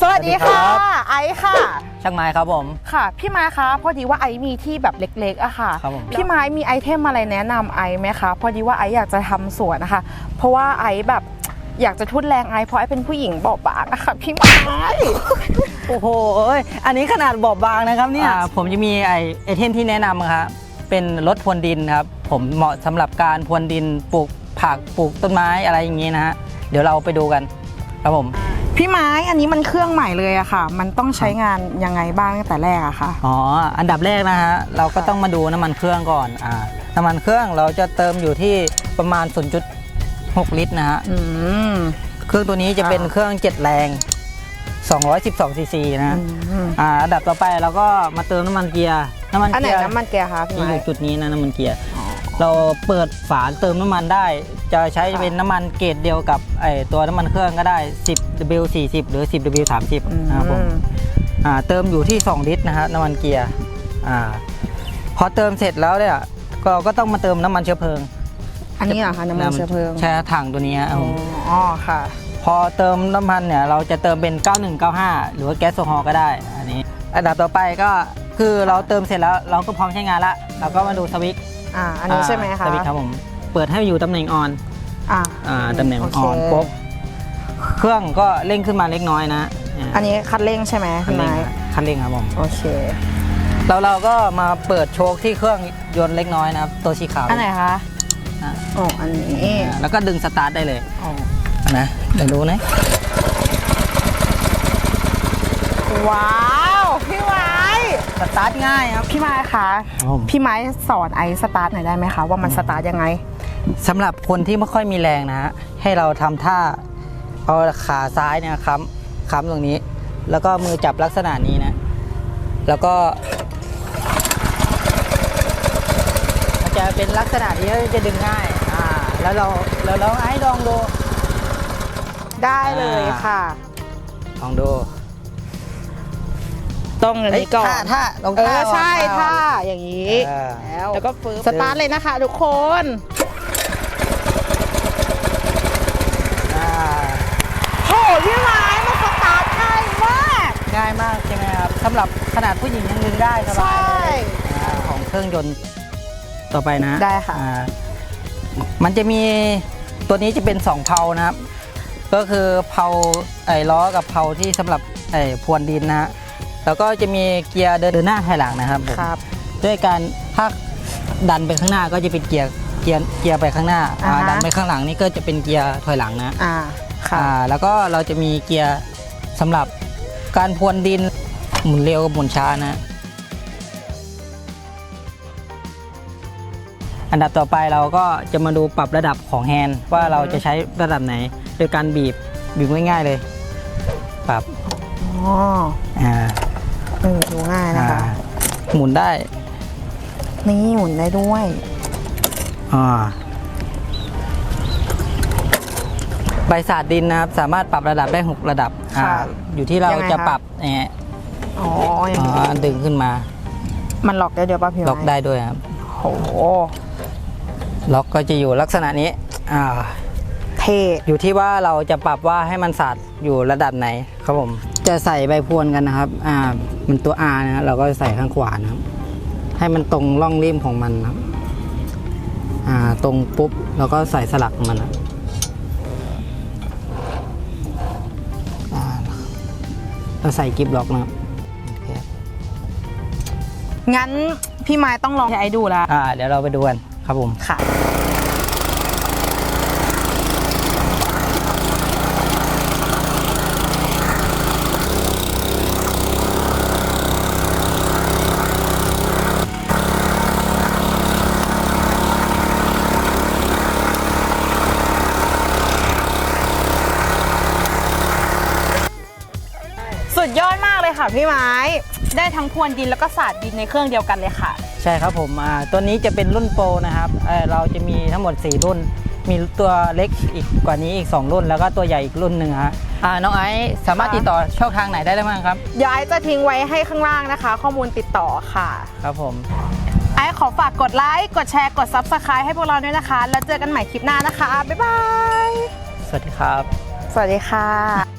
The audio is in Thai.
สวัสดีค่ะสวัสดีครับไอซ์ค่ะ ช่างไม้ครับผม ค่ะ พี่ไม้คะพอดีว่าไอซ์มีที่แบบเล็กๆอะค่ะ ครับผม พี่ไม้มีไอเทมอะไรแนะนำไอซ์ไหมคะ พอดีว่าไอซ์อยากจะทำสวนนะคะ เพราะว่าไอซ์แบบอยากจะทุนแรงไอซ์เพราะไอซ์เป็นผู้หญิงบอบบางอะค่ะ พี่ไม้ โอ้โหเอ้ยอันนี้ขนาดบอบบางนะครับเนี่ยผมจะมีไอไอเทมที่แนะนำครับเป็นรถพรวนดินครับ ผมเหมาะสำหรับการพรวนดินปลูกผักปลูกต้นไม้อะไรอย่างงี้นะฮะ เดี๋ยวเราไปดูกัน ครับผม พี่ไม้อันนี้มันเครื่องใหม่เลยอะค่ะ มันต้องใช้งานยังไงบ้างตั้งแต่แรกอะค่ะ อ๋อ อันดับแรกนะฮะ เราก็ต้องมาดูน้ำมันเครื่องก่อน อ่า น้ำมันเครื่องเราจะเติมอยู่ที่ประมาณ 0.6 ลิตรนะฮะ อืม เครื่องตัวนี้จะเป็นอ่าเครื่องเจ็ดแรง 212ซีซีนะฮะอืม อ่า อันดับต่อไปเราก็มาเติมน้ำมันเกียร์ น้ำมันอันไหนเกียร์น้ำมันแกคะพี่ที่อไม้ ยู่จุดนี้นะน้ำมันเกียร์ เราเปิดฝาเติมน้ำมันได้ จะใช้ค่ะเป็นน้ำมันเกรดเดียวกับไอตัวน้ำมันเครื่องก็ได้ 10 W 40 หรือ 10 W 30 นะครับผมอ่าเติมอยู่ที่ 2 ลิตรนะฮะน้ำมันเกียร์อ่าพอเติมเสร็จแล้วเนี่ยก็เราก็ต้องมาเติมน้ำมันเชื้อเพลิง อันนี้เหรอคะน้ำมันเชื้อเพลิงใช่ถังตัวนี้ฮะอ๋ออ๋อค่ะ พอเติมน้ำมันเนี่ยเราจะเติมเป็น 9195 หรือว่าแก๊สโซฮอล์ก็ได้อันนี้ อันดับต่อไปก็คือเราเติมเสร็จแล้วเราก็พร้อมใช้งานละเราก็มาดูสวิตช์อ่าอันนี้ใช่ไหมคะสวิตช์ครับผม เปิดให้อยู่ตำแหน่งออนอ่าอ่าตำแหน่งโเคออนปุ๊บเครื่องก็เร่งขึ้นมาเล็กน้อยนะอันนี้คัดเร่งใช่ไหมคันพี่เร่งไม้คันเร่งครับผมโอเคแล้วเราก็มาเปิดโชคที่เครื่องยนต์เล็กน้อยนะครับตัวสีขาวอันไหนคะอะอ๋ออันนี้อ่าแล้วก็ดึงสตาร์ทได้เลยอ๋อนะเดี๋ยวดูนะว้าวพี่ไม้สตาร์ทง่ายครับพี่ไม้คะครับผมพี่ไม้สอนไอซ์สตาร์ทหน่อยได้ไหมคะว่ามันสตาร์ทยังไง สำหรับคนที่ไม่ค่อยมีแรงนะฮะให้เราทำท่าเอาขาซ้ายเนี่ยค้ำค้ำตรงนี้ แล้วก็มือจับลักษณะนี้นะ แล้วก็มันจะเป็นลักษณะที่จะดึงง่ายอ่าแล้วเราแล้วเราให้ลองดูได้เลยค่ะ ลองดูต้องอันนี้ก่อนเฮ้ยท่าท่าลองเอท่าอใช่ลองท่าอย่างนี้เออแล้วก็ฟื้นสตาร์ทเลยนะคะทุกคน อ่า โหพี่ไม้มันสตาร์ทง่ายมาก ง่ายมากใช่ไหมครับสำ หรับขนาดผู้หญิงยังดึงได้สบายเลยอ่าของเครื่องยนต์ต่อไปนะได้ค่ะ อ่ามันจะมีตัวนี้จะเป็นสองเพลานะครับ ก็คือเพลาไอ้ล้อกับเพลาที่สำหรับไอ้พรวนดินนะฮะแล้วก็จะมีเกียร์เดินหน้าถอยหลังนะครับผม ครับ ด้วยการถ้าดันไปข้างหน้าก็จะเป็นเกียร์เกียร์เกียร์ไปข้างหน้าอ่าฮะอ่าดันไปข้างหลังนี่ก็จะเป็นเกียร์ถอยหลังนะอ่า ค่ะ อ่าแล้วก็เราจะมีเกียร์สำหรับการพรวนดิน หมุนเร็วกับหมุนช้านะ อันดับต่อไปเราก็จะมาดูปรับระดับของแฮนด์ว่าเราจะใช้ระดับไหน โดยการบีบบีบง่ายๆเลย ปรับอ๋ออ่าเออดูง่ายนะคะอ่าหมุนได้นี่หมุนได้ด้วย อ่าใบสาดดินนะครับ สามารถปรับระดับได้ 6 ระดับอ่าค่ะอยู่ที่เรายังไงจะคะ ปรับเนี่ย อ๋ออย่างอ๋นี้อดึงขึ้นมามันล็อกได้เดี๋ยวป่ะพี่ไม้ล็อกได้ด้วยครับโหล็อกก็จะอยู่ลักษณะนี้อ่าเท่อยู่ที่ว่าเราจะปรับว่าให้มันสาดอยู่ระดับไหนครับผม จะใส่ใบพรวนกันนะครับอ่ามันตัว R นะเราก็ใส่ข้างขวานะครับ ให้มันตรงร่องริมของมันนะครับอ่าตรงปุ๊บเราก็ใส่สลักของมันนะอ่าเราใส่กิฟล็อกนะครับโอเค งั้นพี่ไม้ต้องลองให้ไอดูแล้ว อ่า เดี๋ยวเราไปดูกันครับผม ค่ะ ดยอดมากเลยค่ะพี่ไม้ ได้ทั้งพรวนดินแล้วก็สาดดินในเครื่องเดียวกันเลยค่ะ ใช่ครับผมอ่าตัวนี้จะเป็นรุ่นโปรนะครับเอ่อเราจะมีทั้งหมด 4 รุ่น มีตัวเล็กอีกกว่านี้อีก 2 รุ่น แล้วก็ตัวใหญ่อีกรุ่นหนึ่งฮะอ่าน้องไอซ์สามารถค่ะติดต่อช่องทางไหนได้บ้างครับ เดี๋ยวไอซ์จะทิ้งไว้ให้ข้างล่างนะคะ ข้อมูลติดต่อค่ะ ครับผม ไอซ์ขอฝากกดไลค์กดแชร์กด Subscribe ให้พวกเราด้วยนะคะ แล้วเจอกันใหม่คลิปหน้านะคะบ๊ายบาย สวัสดีครับ สวัสดีค่ะ